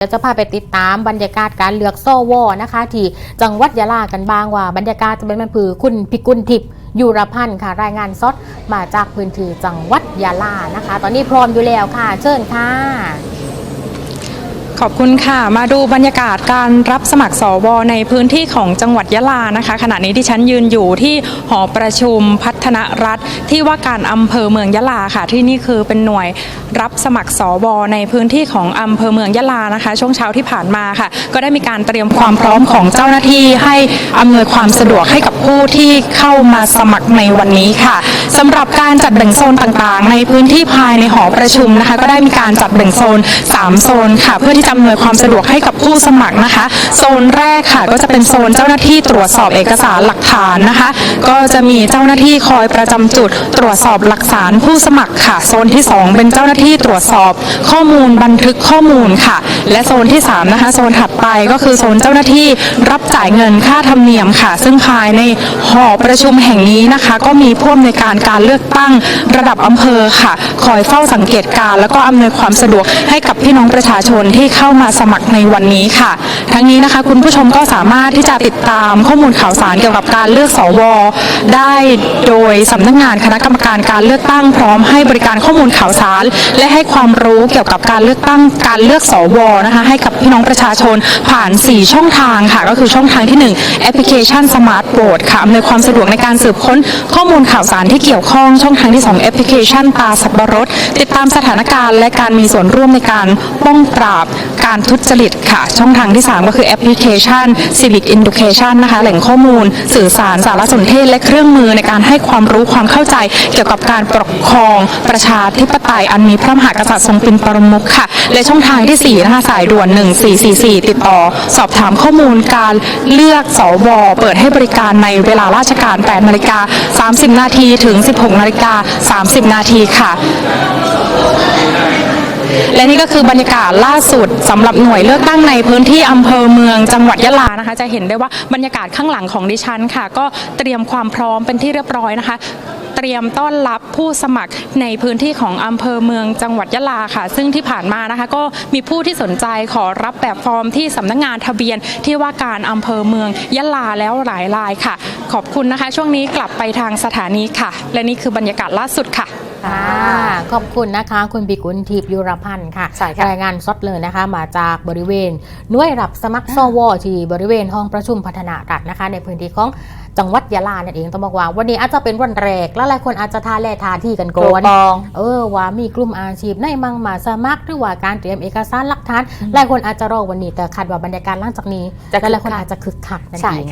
เดี๋ยวจะพาไปติดตามบรรยากาศการเลือกโซวอนะคะ ที่จังหวัดยะลากันบ้างว่า บรรยากาศจะเป็นมันผือคุณพิกุลทิพย์ยูรพันธ์ค่ะ รายงานสดมาจากพื้นที่จังหวัดยะลานะคะ ตอนนี้พร้อมอยู่แล้วค่ะ เชิญค่ะ ขอบคุณค่ะ มาดูบรรยากาศการรับสมัครสวในพื้นที่ของจังหวัดยะลานะคะ ขณะนี้ที่ฉันยืนอยู่ที่หอประชุมพัฒนรัฐ ที่ว่าการอำเภอเมืองยะลาค่ะ ที่นี่คือเป็นหน่วยรับสมัครสวในพื้นที่ของอำเภอเมืองยะลานะคะ ช่วงเช้าที่ผ่านมาค่ะ ก็ได้มีการเตรียมความพร้อมของเจ้าหน้าที่ให้อำนวยความสะดวกให้กับผู้ที่เข้ามาสมัครในวันนี้ค่ะสำหรับการจัดแบ่งโซนต่างๆ ในพื้นที่ภายในหอประชุมนะคะ ก็ได้มีการจัดแบ่งโซน 3 โซนค่ะ เพื่อที่จะอำนวยความสะดวกให้กับผู้สมัครนะคะ โซนแรกค่ะก็จะเป็นโซนเจ้าหน้าที่ตรวจสอบเอกสารหลักฐานนะคะ ก็จะมีเจ้าหน้าที่คอยประจำจุด ตรวจสอบหลักฐานผู้สมัครค่ะ โซนที่ 2 เป็นเจ้าหน้าที่ตรวจสอบข้อมูลบันทึกข้อมูลค่ะและโซนที่3นะคะโซนถัดไปก็คือโซนเจ้าหน้าที่รับจ่ายเงินค่าธรรมเนียมค่ะ ซึ่งภายในหอประชุมแห่งนี้นะคะ ก็มีผู้อำนวยการการเลือกตั้งระดับอำเภอค่ะ คอยเฝ้าสังเกตการ์แล้วก็อำนวยความสะดวกให้กับพี่น้องประชาชนที่เข้ามาสมัครในวันนี้ค่ะ ทั้งนี้นะคะ คุณผู้ชมก็สามารถที่จะติดตามข้อมูลข่าวสารเกี่ยวกับการเลือกสวได้โดยสำนักงานคณะกรรมการการเลือกตั้งพร้อมให้บริการข้อมูลข่าวสาร และให้ความรู้เกี่ยวกับการเลือกตั้งการเลือกสวนะคะให้กับพี่น้องประชาชนผ่าน 4 ช่องทางค่ะ ก็คือช่องทางที่ 1 แอปพลิเคชันสมาร์ทโหวตค่ะอำนวยความสะดวกในการสืบค้นข้อมูลข่าวสารที่เกี่ยวข้อง ช่องทางที่ 2 แอปพลิเคชันตาสับปะรด ติดตามสถานการณ์ และการมีส่วนร่วมในการป้องปราบการทุจริตค่ะ ช่องทางที่ 3 ก็คือแอปพลิเคชัน Civic Education นะคะแหล่งข้อมูล สื่อสารสารสนเทศและเครื่องมือในการให้ความรู้ความเข้าใจ เกี่ยวกับการปกครองประชาธิปไตยอันมีพระมหากษัตริย์ทรงเป็นประมุขค่ะ และช่องทางที่4นะคะสายด่วน 1444 ติดต่อ สอบถามข้อมูลการเลือกสวเปิดให้บริการในเวลาราชการ 8 นาฬิกา 30 นาทีถึง 16 นาฬิกา 30 นาทีค่ะ และนี่ก็คือบรรยากาศล่าสุดสำหรับหน่วยเลือกตั้งในพื้นที่อำเภอเมืองจังหวัดยะลานะคะ จะเห็นได้ว่าบรรยากาศข้างหลังของดิฉันค่ะ ก็เตรียมความพร้อมเป็นที่เรียบร้อยนะคะเตรียมต้อนรับผู้สมัครในพื้นที่ของอำเภอเมืองจังหวัดยะลาค่ะ ซึ่งที่ผ่านมานะคะ ก็มีผู้ที่สนใจขอรับแบบฟอร์มที่สำนักงานทะเบียนที่ว่าการอำเภอเมืองยะลาแล้วหลายรายค่ะ ขอบคุณนะคะ ช่วงนี้กลับไปทางสถานีค่ะ และนี่คือบรรยากาศล่าสุดค่ะ ค่ะ ขอบคุณนะคะ คุณพิกุลทิพย์ยูรพันธ์ค่ะ ใช่ค่ะรายงานสดเลยนะคะ มาจากบริเวณหน่วยรับสมัครสวที่บริเวณห้องประชุมพัฒนารัฐนะคะ ในพื้นที่ของจังหวัดยะลานั่นเองต้องบอกว่า วันนี้อาจจะเป็นวันแรกแล้วหลายคนอาจจะทาแล่ทาที่กันก่ตัวอนปองเออว่ามีกลุ่มอาชีพในมังมาสมัครหรือว่าการเตรียมเอกสารหลักฐานหลายคนอาจจะรอวันนี้แต่คาดว่าบรรยากาศหลังจากนี้จะคึกคักหลายคนอาจจะคึกคักนั่นใช่เอง